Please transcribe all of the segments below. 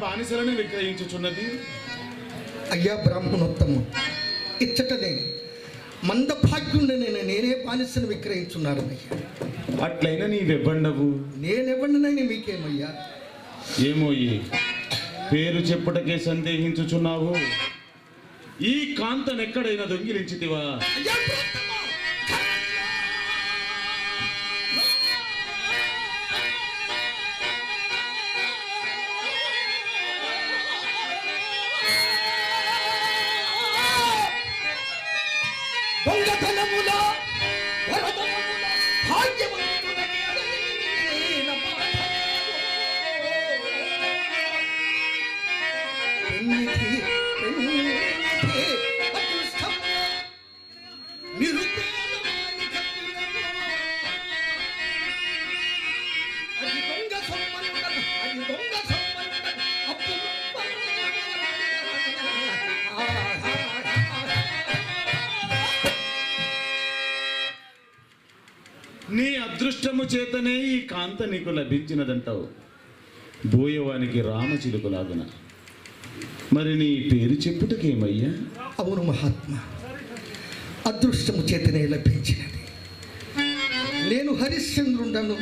బానిసలను విక్రయించుచున్నది. అయ్యా బ్రాహ్మణోత్తము ఇచ్చటనే మందభాగ్యుండనే నేనే బానిసను విక్రయించున్నాను అయ్యా. అట్లయినా నీవెవ్వండవు? నేనెవ్వడినని మీకేమయ్యా? ఏమోయి పేరు చెప్పుటకే సందేహించుచున్నావు. ఈ కాంతనెక్కడైనా దొంగిలించితివా? అయ్యా 同志们，同。చేతనే ఈ కాంత నీకు లభించినదంటావు. బోయవానికి రామచిలుకలాగున. మరి నీ పేరు చెప్పుటకేమయ్యా? అవును మహాత్మ. అదృష్టము చేతనే లభించినది. నేను హరిశ్చంద్రుండను.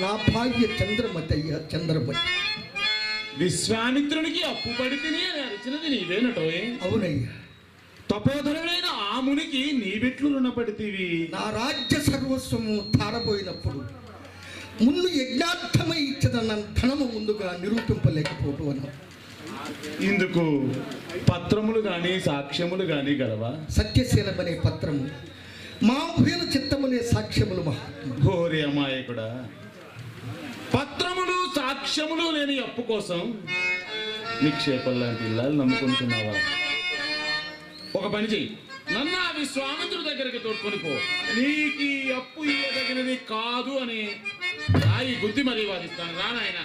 నా భాగ్య చంద్రమతయ్య చంద్రమతి. విశ్వామిత్రునికి అప్పు పడితిని అని అరిచినది నీవేనటోయ్. అవునయ్యా. తపోధనుడైన ఆ మునికి నీవెట్లు రుణపడితివి. నా రాజ్య సర్వస్వము తారబోయినప్పుడు ముందు యజ్ఞార్థమై ఇచ్చదన్న ధనము ముందుగా నిరూపింపలేకపోవటం అన్న ఇందుకు పత్రములు గాని సాక్ష్యములు గాని గలవా? సత్యశీలమనే పత్రము మా చిత్తమనే సాక్ష్యములు మహాత్మ హోరి అమాయకుడా. పత్రములు సాక్ష్యములు లేని అప్పు కోసం నిక్షేపం లాంటి ఇల్లాలు నమ్ముకుంటున్నావా? ఒక పని చెయ్యి. నన్ను అది విశ్వామిత్రుడి దగ్గరికి తోడుకొని పో. నీకు ఈ అప్పు ఇవ్వదగినది కాదు అని రాయి బుద్ధి మరీ వాదిస్తాను. రానాయన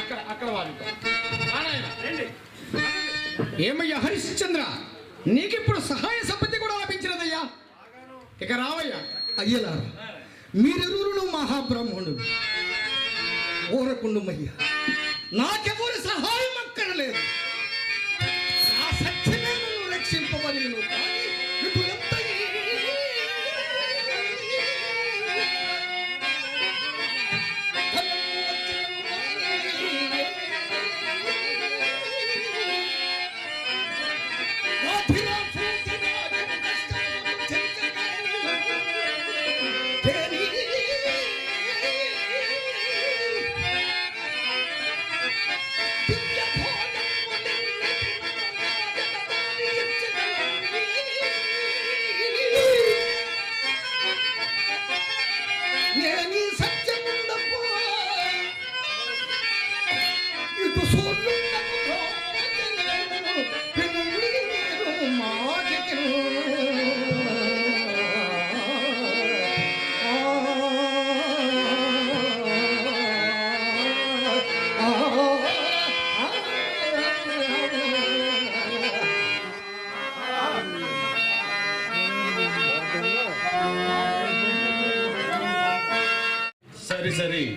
అక్కడ అక్కడ వాదిస్తాను రానాయన ఏమయ్యా హరిశ్చంద్ర? నీకిప్పుడు సహాయ సంపత్తి కూడా లభించినదయ్యా? ఇక రావయ్యా అయ్యలారా మీరెరువురు మహాబ్రాహ్మణుడు. ఓరకుండుమయ్య నాకెవరు సహాయం అక్కడలేదు నా సత్యమే నన్ను రక్షింపబడిను సరి సరి.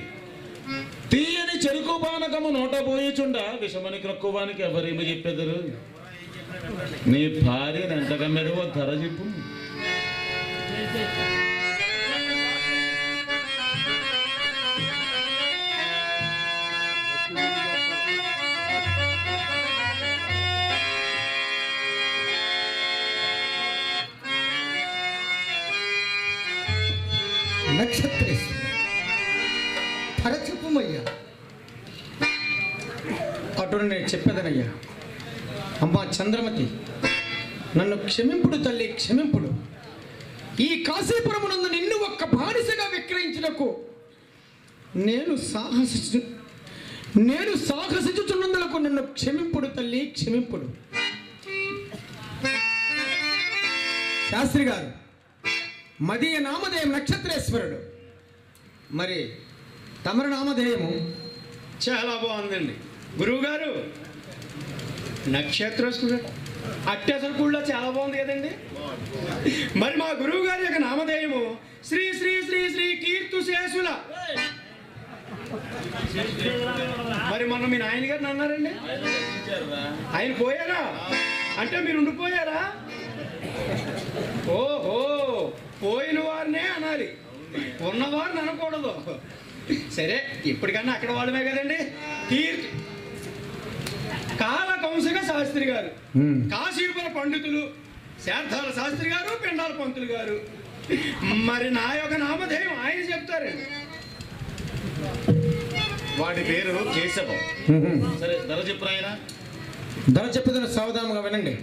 తీయని చెరుకు పానకము నోట పోయిచుండ విషమని క్రక్కువానికి ఎవరేమి చెప్పెదరు? నీ భార్యను ఎంత కమ్మెదవో ధర చెప్పు. నక్షత్రేశ్వర. చెప్పేదనయ్యా. అమ్మా చంద్రమతి నన్ను క్షమింపుడు తల్లి క్షమింపుడు. ఈ కాశీపురమునందు నిన్ను ఒక్క బానిసగా విక్రయించుటకు నేను సాహసించు నేను సాహసించుచున్నందులకు నన్ను క్షమింపుడు తల్లి క్షమింపుడు. శాస్త్రి గారు మదీయ నామధేయం నక్షత్రేశ్వరుడు. మరి తమరి నామధేయము చాలా బాగుందండి. గురువుగారు నక్షత్ర అట్టేసరి కూడా చాలా బాగుంది కదండి? మరి మా గురువు గారి యొక్క నామధేయము శ్రీ శ్రీ శ్రీ శ్రీ కీర్తు శేషుల మరి మొన్న మీ నాయన గారిని అన్నారండి? ఆయన పోయారా? అంటే మీరు ఉండిపోయారా? ఓహో పోయిన వారినే అనాలి. ఉన్నవారిని అనకూడదు. సరే ఇప్పటికన్నా అక్కడ వాళ్ళమే కదండి. కీర్తి శాస్త్రి గారు. కాశీపుర పండితులు శార్థాల శాస్త్రి గారు పిండాల పంతులు గారు. మరి నా యొక్క నామధేయం ఆయన చెప్తారండి వాడి పేరు కేశవం. సరే ధర చెప్పు ఆయన? ధర చెప్పేదని సావధానంగా వినండి.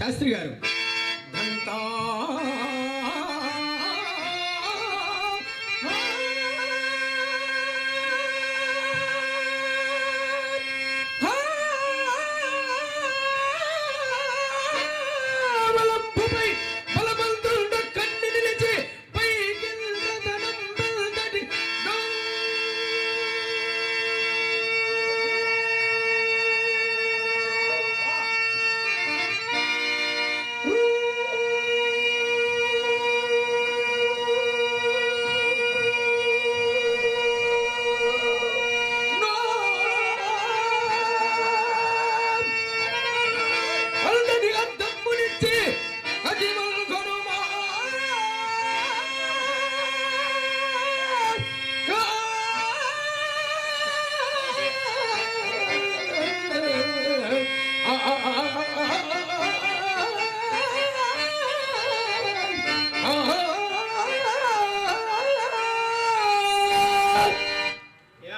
శాస్త్రి గారు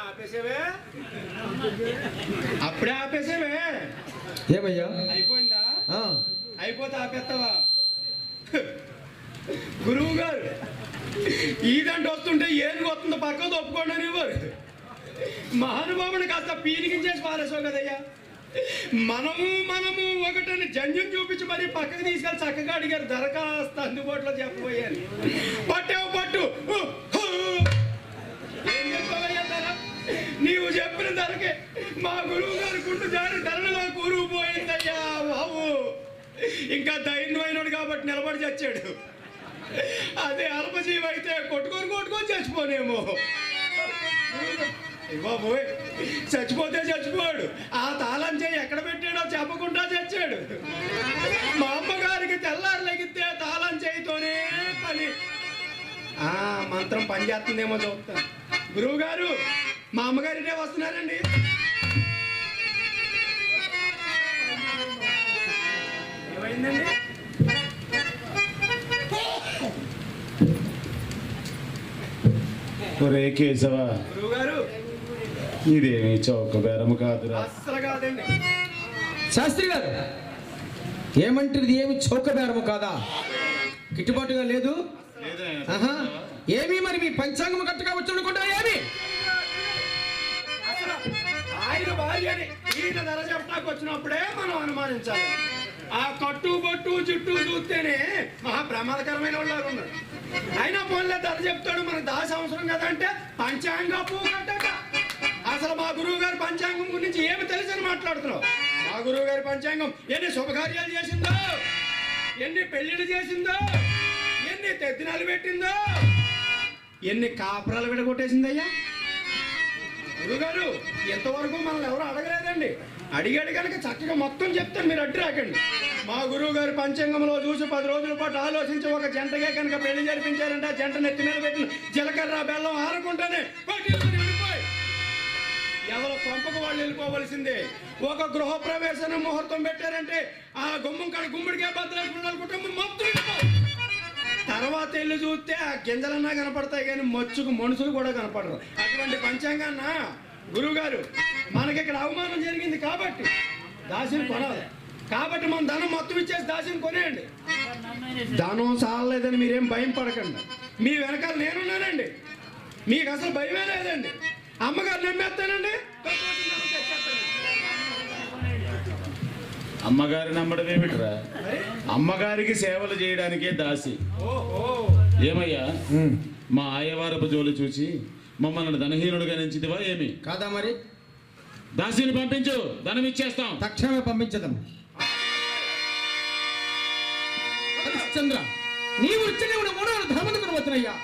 ఆపేసేవే? అప్పుడే ఆపేసేవే. ఏమయ్యా? అయిపోయిందా? ఆ, అయిపోతే ఆపేస్తావా? గురువు గారు ఈదంటే వస్తుంటే ఏది వస్తుందో పక్కకు ఒప్పుకోండి అని ఇవ్వరు. మహానుభావుని కాస్త పీలిగించేసి పారేసావు కదయ్యా. మనము మనము ఒకటని జంజం చూపించి మరి పక్కకు తీసుకెళ్ళి చక్కగా అడిగారు ధర కాస్త అందుబాటులో చెప్పబోయాను పట్టావు పట్టు. నీవు చెప్పిన ధరకే మా గురువు గారు గుండు జారి ధరలో కూరుకుపోయిందయ్యా బాబు. ఇంకా ధైర్యమైనడు కాబట్టి నిలబడి చచ్చాడు. అదే అల్పజీవి అయితే కొట్టుకొని కొట్టుకొని చచ్చిపోనేమో. బాబు బాబోయ్ చచ్చిపోతే చచ్చిపోయాడు. ఆ తాళం చేయి ఎక్కడ పెట్టాడో చెప్పకుండా చచ్చాడు. మా అమ్మగారికి తెల్లారు లెగితే తాళం చేయితోనే పని. ఆ మంత్రం పనిచేస్తుందేమో చూస్తాను గురువు గారు మా అమ్మగారినే వస్తున్నారండి. ఏమైందండి? ఒరే కేశవ ఇదేమి చౌక బేరము కాదురా. అస్సలు కాదండి. శాస్త్రి గారు ఏమంటారు ఏమి చౌక బేరము కాదా? గిట్టుబాటుగా లేదు? ఆహా ఏమి మరి మీ పంచాంగం కట్టుగా వచ్చనుకుంటా ఏమి? ఆయన భార్యని ఈయన ధర చెప్పడానికి వచ్చినప్పుడే మనం అనుమానించాలి. ఆ కట్టు బొట్టు చుట్టూ చూస్తేనే మహా ప్రమాదకరమైన వాళ్ళు ఉన్నారు. అయినా పోన్లే ధర చెప్తాడు మనకు దాస అవసరం కదంటే పంచాంగ అసలు మా గురువు గారి పంచాంగం గురించి ఏమి తెలుసని మాట్లాడుతున్నావు? మా గురువు గారి పంచాంగం ఎన్ని శుభకార్యాలు చేసిందో ఎన్ని పెళ్ళిళ్ళు చేసిందో ఎన్ని తెద్దినాలు పెట్టిందో ఎన్ని కాపురాలు విడగొట్టేసిందయ్యా? గురుగారు ఎంతవరకు మనల్ని ఎవరు అడగలేదండి. అడిగాడు కనుక చక్కగా మొత్తం చెప్తాను మీరు అడ్డు రాకండి. మా గురువు గారు పంచాంగంలో చూసి పది రోజుల పాటు ఆలోచించి ఒక జంటగా కనుక పెళ్ళి జరిపించారంటే ఆ జంట నెత్తి మీద పెట్టిన జీలకర్ర బెల్లం ఆరకుంటేనే ఎవరు పంపకు వాళ్ళు వెళ్ళిపోవలసిందే. ఒక గృహ ప్రవేశం ముహూర్తం పెట్టారంటే ఆ గుమ్మం కాడ గుమ్మడికే భద్రాలు కుటుంబం మొత్తం వెళ్ళిపోయి. తర్వాత వెళ్ళి చూస్తే ఆ గింజలన్నా కనపడతాయి కానీ మచ్చుకు మనుషులు కూడా కనపడరు. అటువంటి పంచాంగాన్న గురువుగారు మనకి ఇక్కడ అవమానం జరిగింది కాబట్టి దాసిని కొనాలి. కాబట్టి మనం ధనం మొత్తం ఇచ్చేసి దాసిని కొనేయండి. ధనం సాలలేదని మీరేం భయం పడకండి. మీ వెనకాల నేనున్నానండి. మీకు అసలు భయమే లేదండి. అమ్మగారు నమ్మేస్తానండి. అమ్మగారి నమ్మడం ఏమిట్రా? అమ్మగారికి సేవలు చేయడానికే దాసి. ఏమయ్యా? మా ఆయవారపు జోలి చూసి మమ్మల్ని ధనహీనుడుగా నించిదివా ఏమి? కాదా మరి? దాసిని పంపించు. ధనం ఇచ్చేస్తాం. తక్షణమే పంపించదాం. హరిశ్చంద్ర నీవు ఇచ్చనే మూడు ధర్మందుకుని వచ్చినయ్యా రావయ్యా.